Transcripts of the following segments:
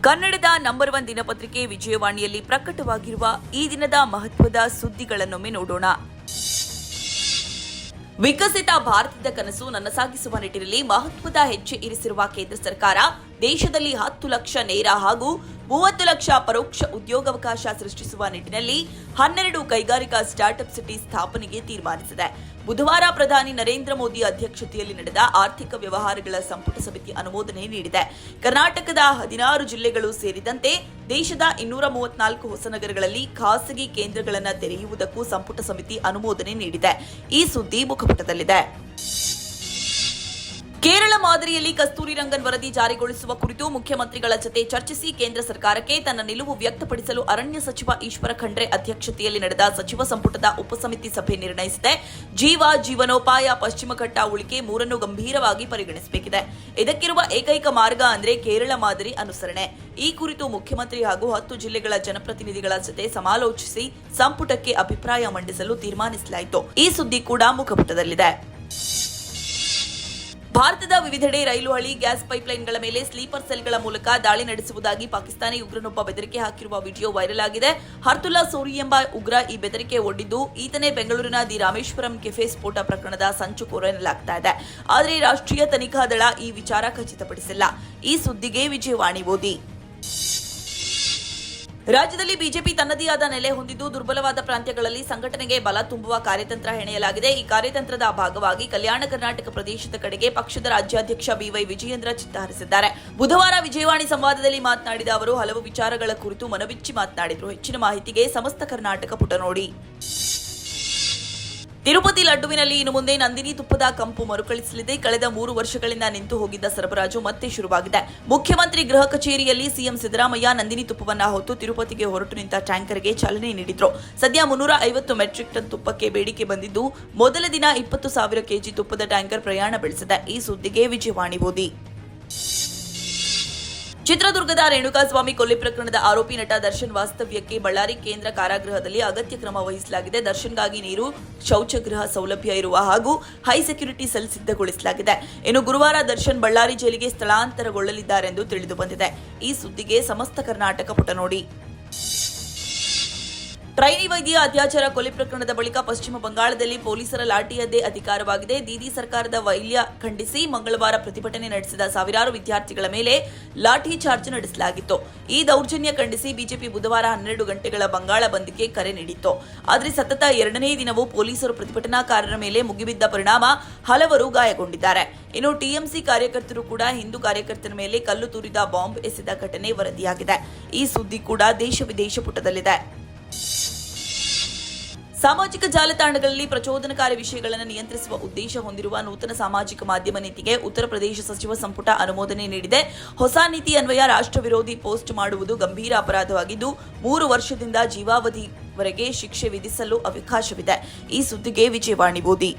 ಕನ್ನಡದ number one ದಿನಪತ್ರಿಕೆ ವಿಜಯವಾಣಿಯಲ್ಲಿ ಪ್ರಕಟವಾಗಿರುವ ಈ ದಿನದ ಮಹತ್ವದ ಸುದ್ದಿಗಳನ್ನೊಮ್ಮೆ ನೋಡೋಣ. ವಿಕಸಿತ ಭಾರತದ ಕನಸು ನನಸಾಗಿಸುವ ನಿಟ್ಟಿನಲ್ಲಿ ಮಹತ್ವದ ಹೆಜ್ಜೆ ಇರಿಸಿರುವ ಕೇಂದ್ರ ಸರ್ಕಾರ ದೇಶದಲ್ಲಿ ಹತ್ತು ಲಕ್ಷ ನೇರ ಹಾಗೂ ಮೂವತ್ತು ಲಕ್ಷ ಪರೋಕ್ಷ ಉದ್ಯೋಗಾವಕಾಶ ಸೃಷ್ಟಿಸುವ ನಿಟ್ಟಿನಲ್ಲಿ ಹನ್ನೆರಡು ಕೈಗಾರಿಕಾ ಸ್ಟಾರ್ಟ್ಅಪ್ ಸಿಟಿ ಸ್ಥಾಪನೆಗೆ ತೀರ್ಮಾನಿಸಿದೆ. ಬುಧವಾರ ಪ್ರಧಾನಿ ನರೇಂದ್ರ ಮೋದಿ ಅಧ್ಯಕ್ಷತೆಯಲ್ಲಿ ನಡೆದ ಆರ್ಥಿಕ ವ್ಯವಹಾರಗಳ ಸಂಪುಟ ಸಮಿತಿ ಅನುಮೋದನೆ ನೀಡಿದೆ. ಕರ್ನಾಟಕದ ಹದಿನಾರು ಜಿಲ್ಲೆಗಳು ಸೇರಿದಂತೆ ದೇಶದ ಇನ್ನೂರ ಮೂವತ್ನಾಲ್ಕು ಹೊಸ ನಗರಗಳಲ್ಲಿ ಖಾಸಗಿ ಕೇಂದ್ರಗಳನ್ನು ತೆರೆಯುವುದಕ್ಕೂ ಸಂಪುಟ ಸಮಿತಿ ಅನುಮೋದನೆ ನೀಡಿದೆ. ಈ ಸುದ್ದಿ ಮುಖಪುಟದಲ್ಲಿದೆ. ಕೇರಳ ಮಾದರಿಯಲ್ಲಿ ಕಸ್ತೂರಿ ರಂಗನ್ ವರದಿ ಜಾರಿಗೊಳಿಸುವ ಕುರಿತು ಮುಖ್ಯಮಂತ್ರಿಗಳ ಜತೆ ಚರ್ಚಿಸಿ ಕೇಂದ್ರ ಸರ್ಕಾರಕ್ಕೆ ತನ್ನ ನಿಲುವು ವ್ಯಕ್ತಪಡಿಸಲು ಅರಣ್ಯ ಸಚಿವ ಈಶ್ವರ ಖಂಡ್ರೆ ಅಧ್ಯಕ್ಷತೆಯಲ್ಲಿ ನಡೆದ ಸಚಿವ ಸಂಪುಟದ ಉಪಸಮಿತಿ ಸಭೆ ನಿರ್ಣಯಿಸಿದೆ. ಜೀವ ಜೀವನೋಪಾಯ ಪಶ್ಚಿಮಘಟ್ಟ ಉಳಿಕೆ ಮೂರನ್ನು ಗಂಭೀರವಾಗಿ ಪರಿಗಣಿಸಬೇಕಿದೆ. ಇದಕ್ಕಿರುವ ಏಕೈಕ ಮಾರ್ಗ ಅಂದ್ರೆ ಕೇರಳ ಮಾದರಿ ಅನುಸರಣೆ. ಈ ಕುರಿತು ಮುಖ್ಯಮಂತ್ರಿ ಹಾಗೂ ಹತ್ತು ಜಿಲ್ಲೆಗಳ ಜನಪ್ರತಿನಿಧಿಗಳ ಜತೆ ಸಮಾಲೋಚಿಸಿ ಸಂಪುಟಕ್ಕೆ ಅಭಿಪ್ರಾಯ ಮಂಡಿಸಲು ತೀರ್ಮಾನಿಸಲಾಯಿತು. ಈ ಸುದ್ದಿ ಕೂಡ ಮುಖಪುಟದಲ್ಲಿದೆ. ಭಾರತದ ವಿವಿಧೆಡೆ ರೈಲು ಹಳಿ, ಗ್ಯಾಸ್ ಪೈಪ್ಲೈನ್ಗಳ ಮೇಲೆ ಸ್ಲೀಪರ್ ಸೆಲ್ಗಳ ಮೂಲಕ ದಾಳಿ ನಡೆಸುವುದಾಗಿ ಪಾಕಿಸ್ತಾನಿ ಉಗ್ರನೊಬ್ಬ ಬೆದರಿಕೆ ಹಾಕಿರುವ ವಿಡಿಯೋ ವೈರಲ್ ಆಗಿದೆ. ಹರ್ತುಲ್ಲಾ ಸೂರಿ ಎಂಬ ಉಗ್ರ ಈ ಬೆದರಿಕೆ ಒಡ್ಡಿದ್ದು, ಈತನೇ ಬೆಂಗಳೂರಿನ ದಿ ರಾಮೇಶ್ವರಂ ಕೆಫೆ ಸ್ಫೋಟ ಪ್ರಕರಣದ ಸಂಚು ಕೋರಲಾಗ್ತಾ ಇದೆ. ಆದರೆ ರಾಷ್ಟ್ರೀಯ ತನಿಖಾ ದಳ ಈ ವಿಚಾರ ಖಚಿತಪಡಿಸಿಲ್ಲ. ಈ ಸುದ್ದಿಗೆ ವಿಜಯವಾಣಿ ಓದಿ. ರಾಜ್ಯದಲ್ಲಿ ಬಿಜೆಪಿ ತನ್ನದೇ ಆದ ನೆಲೆ ಹೊಂದಿದ್ದು ದುರ್ಬಲವಾದ ಪ್ರಾಂತ್ಯಗಳಲ್ಲಿ ಸಂಘಟನೆಗೆ ಬಲ ತುಂಬುವ ಕಾರ್ಯತಂತ್ರ ಹೆಣೆಯಲಾಗಿದೆ. ಈ ಕಾರ್ಯತಂತ್ರದ ಭಾಗವಾಗಿ ಕಲ್ಯಾಣ ಕರ್ನಾಟಕ ಪ್ರದೇಶದ ಕಡೆಗೆ ಪಕ್ಷದ ರಾಜ್ಯಾಧ್ಯಕ್ಷ ಬಿವೈ ವಿಜಯೇಂದ್ರ ಚಿತ್ತ ಹರಿಸಿದ್ದಾರೆ ಬುಧವಾರ ವಿಜಯವಾಣಿ ಸಂವಾದದಲ್ಲಿ ಮಾತನಾಡಿದ ಅವರು, ಹಲವು ವಿಚಾರಗಳ ಕುರಿತು ಮನವಿಚ್ಚಿ ಮಾತನಾಡಿದರು. ಹೆಚ್ಚಿನ ಮಾಹಿತಿಗೆ ಸಮಸ್ತ ಕರ್ನಾಟಕ ಪುಟ ನೋಡಿ ತಿರುಪತಿ ಲಡ್ಡುವಿನಲ್ಲಿ ಇನ್ನು ಮುಂದೆ ನಂದಿನಿ ತುಪ್ಪದ ಕಂಪು ಮರುಕಳಿಸಲಿದೆ. ಕಳೆದ ಮೂರು ವರ್ಷಗಳಿಂದ ನಿಂತು ಹೋಗಿದ್ದ ಸರಬರಾಜು ಮತ್ತೆ ಶುರುವಾಗಿದೆ. ಮುಖ್ಯಮಂತ್ರಿ ಗೃಹ ಕಚೇರಿಯಲ್ಲಿ ಸಿಎಂ ಸಿದ್ದರಾಮಯ್ಯ ನಂದಿನಿ ತುಪ್ಪವನ್ನ ಹೊತ್ತು ತಿರುಪತಿಗೆ ಹೊರಟು ನಿಂತ ಟ್ಯಾಂಕರ್ಗೆ ಚಾಲನೆ ನೀಡಿದ್ರು. ಸದ್ಯ ಮುನ್ನೂರ ಐವತ್ತು ಮೆಟ್ರಿಕ್ ಟನ್ ತುಪ್ಪಕ್ಕೆ ಬೇಡಿಕೆ ಬಂದಿದ್ದು, ಮೊದಲ ದಿನ ಇಪ್ಪತ್ತು ಸಾವಿರ ಕೆಜಿ ತುಪ್ಪದ ಟ್ಯಾಂಕರ್ ಪ್ರಯಾಣ ಬೆಳೆಸಿದೆ. ಈ ಸುದ್ದಿಗೆ ವಿಜಯವಾಣಿ ಓದಿ. ಚಿತ್ರದುರ್ಗದ ರೇಣುಕಾಸ್ವಾಮಿ ಕೊಲೆ ಪ್ರಕರಣದ ಆರೋಪಿ ನಟ ದರ್ಶನ್ ವಾಸ್ತವ್ಯಕ್ಕೆ ಬಳ್ಳಾರಿ ಕೇಂದ್ರ ಕಾರಾಗೃಹದಲ್ಲಿ ಅಗತ್ಯ ಕ್ರಮ ವಹಿಸಲಾಗಿದೆ. ದರ್ಶನ್ಗಾಗಿ ನೀರು, ಶೌಚಗೃಹ ಸೌಲಭ್ಯ ಇರುವ ಹಾಗೂ ಹೈ ಸೆಕ್ಯುರಿಟಿ ಸೆಲ್ ಸಿದ್ಧಗೊಳಿಸಲಾಗಿದೆ. ಇನ್ನು ಗುರುವಾರ ದರ್ಶನ್ ಬಳ್ಳಾರಿ ಜೈಲಿಗೆ ಸ್ಥಳಾಂತರಗೊಳ್ಳಲಿದ್ದಾರೆಂದು ತಿಳಿದು ಬಂದಿದೆ. ಈ ಸುದ್ದಿಗೆ ಸಮಸ್ತ ಕರ್ನಾಟಕ ಪುಟ ನೋಡಿ. ಟ್ರೈನಿ ವೈದ್ಯ ಅತ್ಯಾಚಾರ ಕೊಲೆ ಪ್ರಕರಣದ ಬಳಿಕ ಪಶ್ಚಿಮ ಬಂಗಾಳದಲ್ಲಿ ಪೊಲೀಸರ ಲಾಠಿಯದ್ದೇ ಅಧಿಕಾರವಾಗಿದೆ. ದೀದಿ ಸರ್ಕಾರದ ವೈಲ್ಯ ಖಂಡಿಸಿ ಮಂಗಳವಾರ ಪ್ರತಿಭಟನೆ ನಡೆಸಿದ ಸಾವಿರಾರು ವಿದ್ಯಾರ್ಥಿಗಳ ಮೇಲೆ ಲಾಠಿ ಚಾರ್ಜ್ ನಡೆಸಲಾಗಿತ್ತು. ಈ ದೌರ್ಜನ್ಯ ಖಂಡಿಸಿ ಬಿಜೆಪಿ ಬುಧವಾರ ಹನ್ನೆರಡು ಗಂಟೆಗಳ ಬಂಗಾಳ ಬಂದ್ಗೆ ಕರೆ ನೀಡಿತ್ತು. ಆದರೆ ಸತತ ಎರಡನೇ ದಿನವೂ ಪೊಲೀಸರು ಪ್ರತಿಭಟನಾಕಾರರ ಮೇಲೆ ಮುಗಿಬಿದ್ದ ಪರಿಣಾಮ ಹಲವರು ಗಾಯಗೊಂಡಿದ್ದಾರೆ. ಇನ್ನು ಟಿಎಂಸಿ ಕಾರ್ಯಕರ್ತರು ಕೂಡ ಹಿಂದೂ ಕಾರ್ಯಕರ್ತರ ಮೇಲೆ ಕಲ್ಲು ತೂರಿದ ಬಾಂಬ್ ಎಸೆದ ಘಟನೆ ವರದಿಯಾಗಿದೆ. ಈ ಸುದ್ದಿ ಕೂಡ ದೇಶ ವಿದೇಶ ಪುಟದಲ್ಲಿದೆ. ಸಾಮಾಜಿಕ ಜಾಲತಾಣಗಳಲ್ಲಿ ಪ್ರಚೋದನಕಾರಿ ವಿಷಯಗಳನ್ನು ನಿಯಂತ್ರಿಸುವ ಉದ್ದೇಶ ಹೊಂದಿರುವ ನೂತನ ಸಾಮಾಜಿಕ ಮಾಧ್ಯಮ ನೀತಿಗೆ ಉತ್ತರ ಪ್ರದೇಶ ಸಚಿವ ಸಂಪುಟ ಅನುಮೋದನೆ ನೀಡಿದೆ. ಹೊಸ ನೀತಿ ಅನ್ವಯ ರಾಷ್ಟ್ರ ವಿರೋಧಿ ಪೋಸ್ಟ್ ಮಾಡುವುದು ಗಂಭೀರ ಅಪರಾಧವಾಗಿದ್ದು, ಮೂರು ವರ್ಷದಿಂದ ಜೀವಾವಧಿವರೆಗೆ ಶಿಕ್ಷೆ ವಿಧಿಸಲು ಅವಕಾಶವಿದೆ. ಈ ಸುದ್ದಿಗೆ ವಿಜಯವಾಣಿ ಓದಿ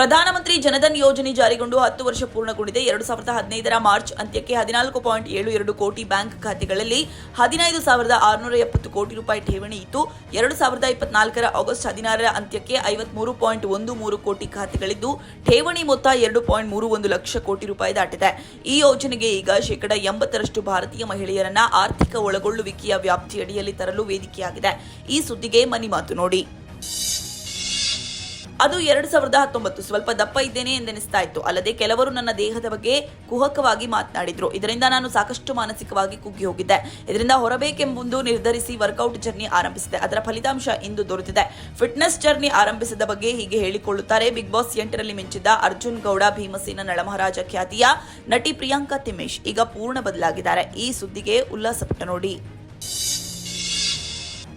ಪ್ರಧಾನಮಂತ್ರಿ ಜನಧನ್ ಯೋಜನೆ ಜಾರಿಗೊಂಡು ಹತ್ತು ವರ್ಷ ಪೂರ್ಣಗೊಂಡಿದೆ. ಎರಡು ಸಾವಿರದ ಹದಿನೈದರ ಮಾರ್ಚ್ ಅಂತ್ಯಕ್ಕೆ ಹದಿನಾಲ್ಕು ಪಾಯಿಂಟ್ ಏಳು ಎರಡು ಕೋಟಿ ಬ್ಯಾಂಕ್ ಖಾತೆಗಳಲ್ಲಿ ಹದಿನೈದು ಸಾವಿರದ ಆರುನೂರ ಎಪ್ಪತ್ತು ಕೋಟಿ ರೂಪಾಯಿ ಠೇವಣಿ ಇತ್ತು. ಎರಡು ಸಾವಿರದ ಇಪ್ಪತ್ನಾಲ್ಕರ ಆಗಸ್ಟ್ ಹದಿನಾರರ ಅಂತ್ಯಕ್ಕೆ ಐವತ್ಮೂರು ಪಾಯಿಂಟ್ ಒಂದು ಮೂರು ಕೋಟಿ ಖಾತೆಗಳಿದ್ದು, ಠೇವಣಿ ಮೊತ್ತ ಎರಡು ಪಾಯಿಂಟ್ ಮೂರು ಒಂದು ಲಕ್ಷ ಕೋಟಿ ರೂಪಾಯಿ ದಾಟಿದೆ. ಈ ಯೋಜನೆಗೆ ಈಗ ಶೇಕಡ ಎಂಬತ್ತರಷ್ಟು ಭಾರತೀಯ ಮಹಿಳೆಯರನ್ನ ಆರ್ಥಿಕ ಒಳಗೊಳ್ಳುವಿಕೆಯ ವ್ಯಾಪ್ತಿಯಡಿಯಲ್ಲಿ ತರಲು ವೇದಿಕೆಯಾಗಿದೆ. ಈ ಸುದ್ದಿಗೆ ಮನಿ ಮಾತು ನೋಡಿ. ಅದು ಎರಡು ಸಾವಿರದ ಹತ್ತೊಂಬತ್ತು. ಸ್ವಲ್ಪ ದಪ್ಪ ಇದ್ದೇನೆ ಎಂದೆನಿಸ್ತಾ ಇತ್ತು. ಅಲ್ಲದೆ ಕೆಲವರು ನನ್ನ ದೇಹದ ಬಗ್ಗೆ ಕುಹಕವಾಗಿ ಮಾತನಾಡಿದ್ರು. ಇದರಿಂದ ನಾನು ಸಾಕಷ್ಟು ಮಾನಸಿಕವಾಗಿ ಕುಗ್ಗಿ ಹೋಗಿದ್ದೆ. ಇದರಿಂದ ಹೊರಬೇಕೆಂಬುದು ನಿರ್ಧರಿಸಿ ವರ್ಕೌಟ್ ಜರ್ನಿ ಆರಂಭಿಸಿದೆ. ಅದರ ಫಲಿತಾಂಶ ಇಂದು ದೊರೆತಿದೆ. ಫಿಟ್ನೆಸ್ ಜರ್ನಿ ಆರಂಭಿಸಿದ ಬಗ್ಗೆ ಹೀಗೆ ಹೇಳಿಕೊಳ್ಳುತ್ತಾರೆ. ಬಿಗ್ ಬಾಸ್ ಎಂಟರಲ್ಲಿ ಮಿಂಚಿದ್ದ ಅರ್ಜುನ್ ಗೌಡ, ಭೀಮಸೇನ ನಳಮಹಾರಾಜ ಖ್ಯಾತಿಯ ನಟಿ ಪ್ರಿಯಾಂಕಾ ತಿಮೇಶ್. ಈಗ ಪೂರ್ಣ ಬದಲಾಗಿದ್ದಾರೆ. ಈ ಸುದ್ದಿಗೆ ಉಲ್ಲಾಸಪಟ್ಟ ನೋಡಿ.